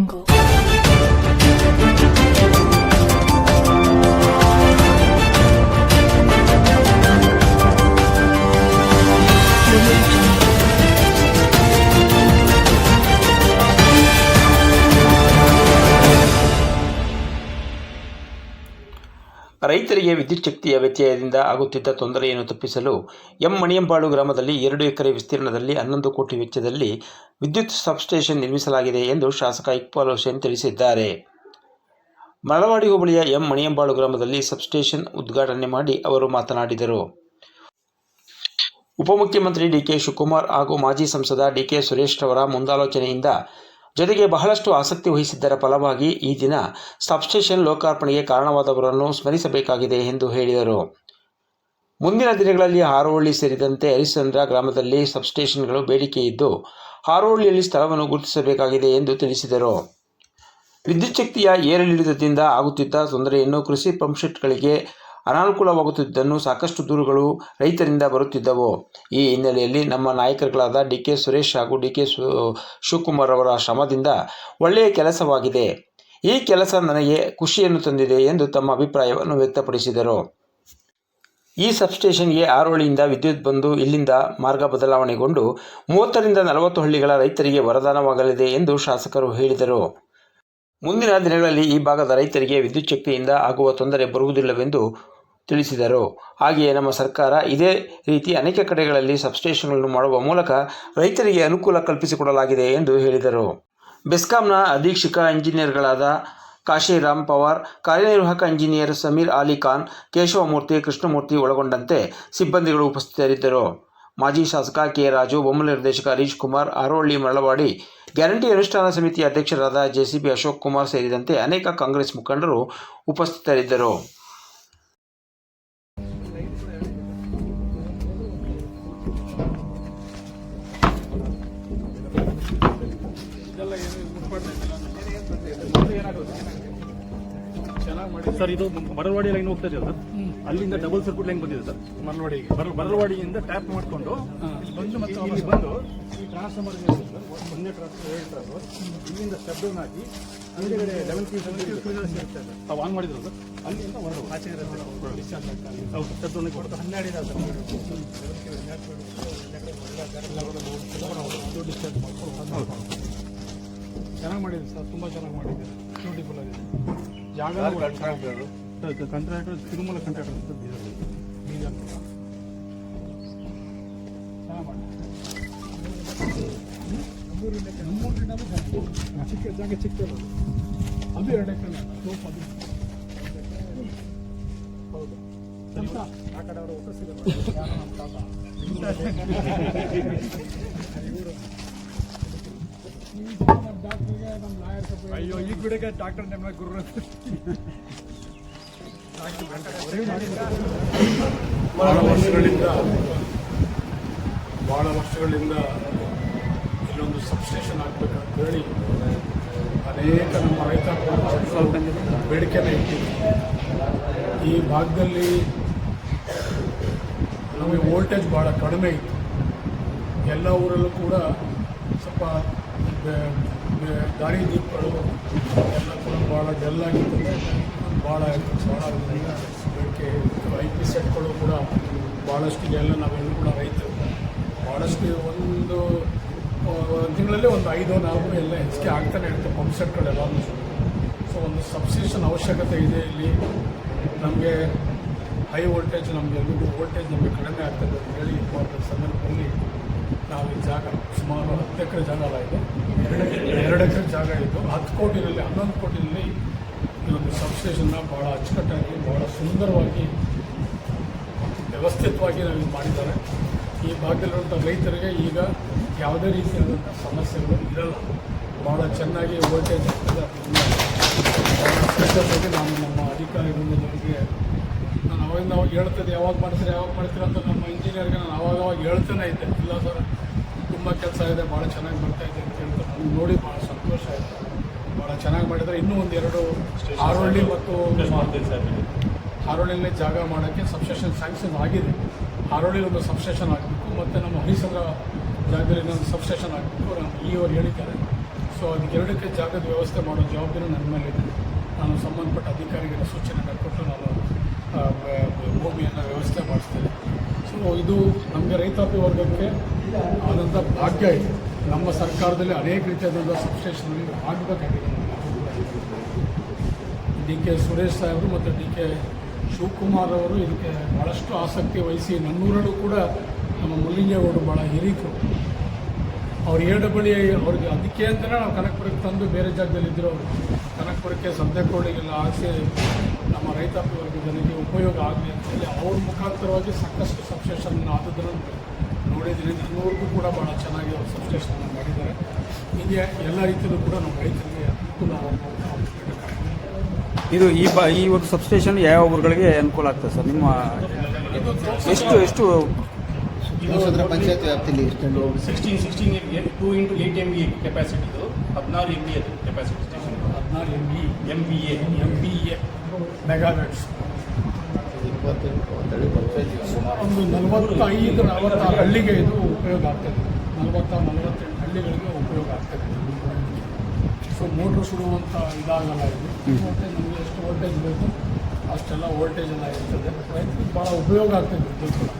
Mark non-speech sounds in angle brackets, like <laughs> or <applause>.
jungle. ರೈತರಿಗೆ ವಿದ್ಯುತ್ ಶಕ್ತಿಯ ವ್ಯತ್ಯಯದಿಂದ ಆಗುತ್ತಿದ್ದ ತೊಂದರೆಯನ್ನು ತಪ್ಪಿಸಲು ಎಂ ಮಣಿಯಂಬಾಳು ಗ್ರಾಮದಲ್ಲಿ ಎರಡು ಎಕರೆ ವಿಸ್ತೀರ್ಣದಲ್ಲಿ ಹನ್ನೊಂದು ಕೋಟಿ ವೆಚ್ಚದಲ್ಲಿ ವಿದ್ಯುತ್ ಸಬ್ಸ್ಟೇಷನ್ ನಿರ್ಮಿಸಲಾಗಿದೆ ಎಂದು ಶಾಸಕ ಇಕ್ಬಾಲ್ ಹುಸೇನ್ ತಿಳಿಸಿದ್ದಾರೆ. ಮಳವಾಡಿ ಹೋಬಳಿಯ ಎಂ ಮಣಿಯಂಬಾಳು ಗ್ರಾಮದಲ್ಲಿ ಸಬ್ಸ್ಟೇಷನ್ ಉದ್ಘಾಟನೆ ಮಾಡಿ ಅವರು ಮಾತನಾಡಿದರು. ಉಪಮುಖ್ಯಮಂತ್ರಿ ಡಿಕೆ ಶಿವಕುಮಾರ್ ಹಾಗೂ ಮಾಜಿ ಸಂಸದ ಡಿಕೆ ಸುರೇಶ್ ರವರ ಮುಂದಾಲೋಚನೆಯಿಂದ ಜೊತೆಗೆ ಬಹಳಷ್ಟು ಆಸಕ್ತಿ ವಹಿಸಿದ್ದರ ಫಲವಾಗಿ ಈ ದಿನ ಸಬ್ಸ್ಟೇಷನ್ ಲೋಕಾರ್ಪಣೆಗೆ ಕಾರಣವಾದವರನ್ನು ಸ್ಮರಿಸಬೇಕಾಗಿದೆ ಎಂದು ಹೇಳಿದರು. ಮುಂದಿನ ದಿನಗಳಲ್ಲಿ ಹಾರೋಹಳ್ಳಿ ಸೇರಿದಂತೆ ಹರಿಶ್ಚಂದ್ರ ಗ್ರಾಮದಲ್ಲಿ ಸಬ್ಸ್ಟೇಷನ್ಗಳು ಬೇಡಿಕೆ ಇದ್ದು ಹಾರೋಹಳ್ಳಿಯಲ್ಲಿ ಸ್ಥಳವನ್ನು ಗುರುತಿಸಬೇಕಾಗಿದೆ ಎಂದು ತಿಳಿಸಿದರು. ವಿದ್ಯುಚ್ಛಕ್ತಿಯ ಏರಿಳಿತದಿಂದ ಆಗುತ್ತಿದ್ದ ತೊಂದರೆಯನ್ನು ಕೃಷಿ ಪಂಪ್ಸೆಟ್ಗಳಿಗೆ ಅನಾನುಕೂಲವಾಗುತ್ತಿದ್ದನ್ನು ಸಾಕಷ್ಟು ದೂರುಗಳು ರೈತರಿಂದ ಬರುತ್ತಿದ್ದವು. ಈ ಹಿನ್ನೆಲೆಯಲ್ಲಿ ನಮ್ಮ ನಾಯಕರುಗಳಾದ ಡಿ ಕೆ ಸುರೇಶ್ ಹಾಗೂ ಡಿ ಕೆ ಶಿವಕುಮಾರ್ ಅವರ ಶ್ರಮದಿಂದ ಒಳ್ಳೆಯ ಕೆಲಸವಾಗಿದೆ. ಈ ಕೆಲಸ ನನಗೆ ಖುಷಿಯನ್ನು ತಂದಿದೆ ಎಂದು ತಮ್ಮ ಅಭಿಪ್ರಾಯವನ್ನು ವ್ಯಕ್ತಪಡಿಸಿದರು. ಈ ಸಬ್ಸ್ಟೇಷನ್ಗೆ ಆರೋಳಿಯಿಂದ ವಿದ್ಯುತ್ ಬಂದು ಇಲ್ಲಿಂದ ಮಾರ್ಗ ಬದಲಾವಣೆಗೊಂಡು ಮೂವತ್ತರಿಂದ ನಲವತ್ತು ಹಳ್ಳಿಗಳ ರೈತರಿಗೆ ವರದಾನವಾಗಲಿದೆ ಎಂದು ಶಾಸಕರು ಹೇಳಿದರು. ಮುಂದಿನ ದಿನಗಳಲ್ಲಿ ಈ ಭಾಗದ ರೈತರಿಗೆ ವಿದ್ಯುತ್ ಶಕ್ತಿಯಿಂದ ಆಗುವ ತೊಂದರೆ ಬರುವುದಿಲ್ಲವೆಂದು ತಿಳಿಸಿದರು. ಹಾಗೆಯೇ ನಮ್ಮ ಸರ್ಕಾರ ಇದೇ ರೀತಿ ಅನೇಕ ಕಡೆಗಳಲ್ಲಿ ಸಬ್ಸ್ಟೇಷನ್ಗಳನ್ನು ಮಾಡುವ ಮೂಲಕ ರೈತರಿಗೆ ಅನುಕೂಲ ಕಲ್ಪಿಸಿಕೊಡಲಾಗಿದೆ ಎಂದು ಹೇಳಿದರು. ಬೆಸ್ಕಾಂನ ಅಧೀಕ್ಷಕ ಇಂಜಿನಿಯರ್ಗಳಾದ ಕಾಶಿರಾಮ್ ಪವಾರ್, ಕಾರ್ಯನಿರ್ವಾಹಕ ಇಂಜಿನಿಯರ್ ಸಮೀರ್ ಅಲಿ ಖಾನ್, ಕೇಶವಮೂರ್ತಿ, ಕೃಷ್ಣಮೂರ್ತಿ ಒಳಗೊಂಡಂತೆ ಸಿಬ್ಬಂದಿಗಳು ಉಪಸ್ಥಿತರಿದ್ದರು. ಮಾಜಿ ಶಾಸಕ ಕೆ ರಾಜು ಬೊಮ್ಮ ನಿರ್ದೇಶಕ ಹರೀಶ್ ಕುಮಾರ್, ಆರೋಳ್ಳಿ ಮರಳವಾಡಿ, ಗ್ಯಾರಂಟಿ ಅನುಷ್ಠಾನ ಸಮಿತಿ ಅಧ್ಯಕ್ಷರಾದ ಜೆಸಿಬಿ ಅಶೋಕ್ ಕುಮಾರ್ ಸೇರಿದಂತೆ ಅನೇಕ ಕಾಂಗ್ರೆಸ್ ಮುಖಂಡರು ಉಪಸ್ಥಿತರಿದ್ದರು. ಸರ್ ಇದು ಮರಳವಾಡಿ ಲೈನ್ ಹೋಗ್ತಾ ಇದೆ ಸರ್? ಅಲ್ಲಿಂದ ಡಬಲ್ ಸರ್ಕ್ಯೂಟ್ ಲೈನ್ ಬಂದಿದೆ ಸರ್. ಮರಳವಾಡಿಗೆ ಮರಳವಾಡಿಯಿಂದ ಟ್ಯಾಪ್ ಮಾಡಿಕೊಂಡು ಬಂದು ಮತ್ತೆ ಇಲ್ಲಿ ಬಂದು ಈ ಟ್ರಾನ್ಸ್ಫಾರ್ಮರ್ ಒಂದೇ ಟ್ರಾನ್ಸ್ಫರ್ ಎರಡು ಟ್ರಾನ್ಸ್ಫರ್ ಇಲ್ಲಿಂದ ಸ್ಟೆಪ್ ಡೌನ್ ಹಾಕಿ ಹಿಂದೆಗಡೆ ಲೆವೆನ್ ಪಿ ತಾವು ಆನ್ ಮಾಡಿದ್ರು ಸರ್? ಅಲ್ಲಿಂದ ಹೊರಡು. ಆಚೆ ಹೌದು ಸ್ಟೆಪ್ ಡೌನ್ ಕೊಡ್ತಾರೆ. ಹನ್ನೆರಡು ಇದಾವೆ ಚೆನ್ನಾಗಿ ಮಾಡಿದೆ ಸರ್ ತುಂಬ ಚೆನ್ನಾಗಿ ಮಾಡಿದೆ ಬ್ಯೂಟಿಫುಲ್ ಆಗಿದೆ. ಜಾಗ ಕಂಟ್ರಾಕ್ಟರ್ ತಿರುಮಲ ಕಂಟ್ರಾಕ್ಟರ್ ಅಂತ ಬೀದರ್. ಬೀದರ್ ಚೆನ್ನಾಗಿ ಚಿಕ್ಕ ಜಾಗ ಚಿಕ್ಕ ಅದು ಎರಡು ಎಕರೆ ಸೋಪ್ ಅದು ಹೌದು ಆ ಕಡೆ ಅವರು ಒಪ್ಪಿಸಿದ್ರು ಸಿಗಲ್ಲ. ಇವರು <laughs> ಅಯ್ಯೋ ಈಗ ಬಿಡಕ್ಕೆ ಡಾಕ್ಟರ್ ನಿಮ್ಮ ಗುರು. ಬಹಳ ವರ್ಷಗಳಿಂದ ಬಹಳ ವರ್ಷಗಳಿಂದ ಇಲ್ಲೊಂದು ಸಬ್ಸ್ಟೇಷನ್ ಆಗಬೇಕಂತ ಹೇಳಿ ಅನೇಕ ನಮ್ಮ ರೈತ ಬೇಡಿಕೆನ ಇಟ್ಟಿದ್ವಿ ಈ ಭಾಗದಲ್ಲಿ ನಮಗೆ ವೋಲ್ಟೇಜ್ ಭಾಳ ಕಡಿಮೆ ಇತ್ತು. ಎಲ್ಲ ಊರಲ್ಲೂ ಕೂಡ ಸ್ವಲ್ಪ ಬೆ- ದಾರಿ ದೀಪಗಳು ಎಲ್ಲ ಕೂಡ ಭಾಳ ಡೆಲ್ ಆಗಿರ್ತದೆ ಭಾಳ ಭಾಳ ಅದಕ್ಕೆ ಐ ಪಿ ಸೆಟ್ಗಳು ಕೂಡ ಭಾಳಷ್ಟು ಎಲ್ಲ ನಾವೆಲ್ಲ ಕೂಡ ರೈತರು. ಭಾಳಷ್ಟು ಒಂದು ತಿಂಗಳಲ್ಲಿ ಒಂದು ಐದು ನಾಲ್ಕು ಎಲ್ಲ ಹೆಚ್ಚಿಗೆ ಆಗ್ತಾನೆ ಇರುತ್ತೆ ಪಂಪ್ ಸೆಟ್ಗಳೆಲ್ಲನೂ ಸೊ ಒಂದು ಸಬ್ಸ್ಟೇಷನ್ ಅವಶ್ಯಕತೆ ಇದೆ ಇಲ್ಲಿ. ನಮಗೆ ಹೈ ವೋಲ್ಟೇಜ್ ನಮಗೆ ವೋಲ್ಟೇಜ್ ನಮಗೆ ಕಡಿಮೆ ಆಗ್ತದೆ ಅಂತ ಹೇಳಿ ಸಂದರ್ಭದಲ್ಲಿ ನಾವು ಈ ಜಾಗ ಸುಮಾರು ಹತ್ತು ಎಕರೆ ಜಾಗ ಅಲ್ಲ ಇದೆ. ಎರಡು ಎಕರೆ ಜಾಗ ಇದ್ದು ಹತ್ತು ಕೋಟಿನಲ್ಲಿ, ಹನ್ನೊಂದು ಕೋಟಿನಲ್ಲಿ ಈ ಒಂದು ಸಬ್ಸ್ಟೇಷನ್ನ ಭಾಳ ಅಚ್ಚುಕಟ್ಟಾಗಿ ಭಾಳ ಸುಂದರವಾಗಿ, ವ್ಯವಸ್ಥಿತವಾಗಿ ನಾವು ಇದು ಮಾಡಿದ್ದಾರೆ. ಈ ಭಾಗದಲ್ಲಿರುವಂಥ ರೈತರಿಗೆ ಈಗ ಯಾವುದೇ ರೀತಿಯಾದಂಥ ಸಮಸ್ಯೆಗಳು ಇರಲ್ಲ. ಭಾಳ ಚೆನ್ನಾಗಿ ವೋಲ್ಟೇಜ್ ಆಗ್ತದೆ. ನಾನು ನಮ್ಮ ಅಧಿಕಾರಿಗಳ ಜೊತೆಗೆ ನಾನು ಅವಾಗ ನಾವು ಹೇಳ್ತದೆ ಯಾವಾಗ ಮಾಡ್ತೀರಿ, ಯಾವಾಗ ಮಾಡ್ತೀರಾ ಅಂತ ನಮ್ಮ ಇಂಜಿನಿಯರ್ಗೆ ಅವಾಗ ಹೇಳ್ತಾನೆ ಐತೆ ಇಲ್ಲ ಸರ್ ತುಂಬ ಕೆಲಸ ಇದೆ ಭಾಳ ಚೆನ್ನಾಗಿ ಮಾಡ್ತಾ ಇದೆ ಅಂತ ಹೇಳ್ತಾರೆ. ನನಗೆ ನೋಡಿ ಭಾಳ ಸಂತೋಷ ಆಯಿತು. ಭಾಳ ಚೆನ್ನಾಗಿ ಮಾಡಿದರೆ ಇನ್ನೂ ಒಂದು ಎರಡು ಆರೋಳ್ಳಿ ಮತ್ತು ಹಾರೋಳಿಯಲ್ಲಿ ಜಾಗ ಮಾಡೋಕ್ಕೆ ಸಬ್ಸ್ಟೇಷನ್ ಸ್ಯಾಂಕ್ಷನ್ ಆಗಿದೆ. ಹಾರೋಳಿಲಿ ಒಂದು ಸಬ್ಸ್ಟೇಷನ್ ಆಗಬೇಕು ಮತ್ತು ನಮ್ಮ ಹರಿಸಂದ್ರ ಜಾಗದಲ್ಲಿ ಇನ್ನೊಂದು ಸಬ್ಸ್ಟೇಷನ್ ಆಗಬೇಕು ನಾನು ಈವರು ಅವ್ರು ಹೇಳಿದ್ದಾರೆ. ಸೊ ಅದಕ್ಕೆರಡಕ್ಕೆ ಜಾಗದ ವ್ಯವಸ್ಥೆ ಮಾಡೋ ಜವಾಬ್ದಾರಿ ನನ್ನ ಮೇಲೆ ಇದೆ ನಾನು ಸಂಬಂಧಪಟ್ಟ ಅಧಿಕಾರಿಗಳ ಸೂಚನೆಯನ್ನು ಕೊಟ್ಟು ನಾನು ಭೂಮಿಯನ್ನು ವ್ಯವಸ್ಥೆ ಮಾಡಿಸ್ತೇನೆ. ಸೊ ಇದು ನಮಗೆ ರೈತಾಪಿ ವರ್ಗಕ್ಕೆ ಆದಂಥ ಭಾಗ್ಯ ಇದೆ. ನಮ್ಮ ಸರ್ಕಾರದಲ್ಲಿ ಅನೇಕ ರೀತಿಯಾದಂಥ ಸಬ್ಸ್ಟೇಷನ್ಗಳಿಗೆ ಆಗಬೇಕಾಗಿದೆ. ಡಿ ಕೆ ಸುರೇಶ್ ಸಾಹೇಬರು ಮತ್ತು ಡಿ ಕೆ ಶಿವಕುಮಾರ್ ಅವರು ಇದಕ್ಕೆ ಭಾಳಷ್ಟು ಆಸಕ್ತಿ ವಹಿಸಿ ನನ್ನೂರಲ್ಲೂ ಕೂಡ ನಮ್ಮ ಮುಲ್ಲಿಂಗೇಗೌಡರು ಭಾಳ ಹಿರೀಕರು ಅವ್ರು ಎ ಬಳಿ ಅವ್ರಿಗೆ ಅದಕ್ಕೆ ಅಂತಲೇ ನಾವು ಕನಕಪುರಕ್ಕೆ ತಂದು ಬೇರೆ ಜಾಗದಲ್ಲಿ ಇದ್ದರು ಅವರು. ಕನಕಪುರಕ್ಕೆ ಸಂತೆಕೋಳಿಗೆಲ್ಲ ಹಾಕಿಸಿ ನಮ್ಮ ರೈತಾಪಿ ವರ್ಗ ಜನರಿಗೆ ಉಪಯೋಗ ಆಗಲಿ ಅಂತೇಳಿ ಅವ್ರ ಮುಖಾಂತರವಾಗಿ ಸಾಕಷ್ಟು ಸಬ್ಸ್ಟೇಷನ್ ಆದದ್ದನ್ನು ನೋಡಿದ್ದೀನಿ. ನನ್ನೂರಿಗೂ ಕೂಡ ಭಾಳ ಚೆನ್ನಾಗಿ ಅವ್ರು ಸಬ್ಸ್ಟೇಷನ್ ಮಾಡಿದ್ದಾರೆ. ಹೀಗೆ ಎಲ್ಲ ರೀತಿಯಲ್ಲೂ ಕೂಡ ನಮ್ಮ ರೈತರಿಗೆ ಅನುಕೂಲ ಇದು ಈ ಬ ಈ ಒಂದು ಸಬ್ಸ್ಟೇಷನ್ ಯಾವ ಊರುಗಳಿಗೆ ಅನುಕೂಲ ಆಗ್ತದೆ ಸರ್? ನಿಮ್ಮ ಎಷ್ಟು ಎಷ್ಟು ಹೊಸದ್ರ ಪಂಚಾಯತ್ ವ್ಯಾಪ್ತಿಯಲ್ಲಿ ಎಷ್ಟೊಂದು sixteen sixteen M B two into eight M B ಕೆಪಾಸಿಟಿದು ಹದಿನಾರು ಎಂ ಬಿ ಅದು ಕೆಪಾಸಿಟಿ ಸ್ಟೇಷನ್ ಹದಿನಾರು M B M B A M B A megawatts ಒಂದು ನಲವತ್ತೈದು ನಲವತ್ತಾರು ಹಳ್ಳಿಗೆ ಇದು ಉಪಯೋಗ ಆಗ್ತದೆ. ನಲವತ್ತ ನಲವತ್ತೆಂಟು ಹಳ್ಳಿಗಳಿಗೆ ಉಪಯೋಗ ಆಗ್ತದೆ. ಸೊ ಮೋಟ್ರ್ ಸುಡುವಂಥ ಇದಾಗಲ್ಲ ಇದು. ವೋಲ್ಟೇಜ್ ನಮಗೆ ಎಷ್ಟು ವೋಲ್ಟೇಜ್ ಬೇಕು ಅಷ್ಟೆಲ್ಲ ವೋಲ್ಟೇಜ್ ಎಲ್ಲ ಇರ್ತದೆ. ರೈತರಿಗೆ ಭಾಳ ಉಪಯೋಗ ಆಗ್ತದೆ ವಿದ್ಯುತ್ ಕೂಡ.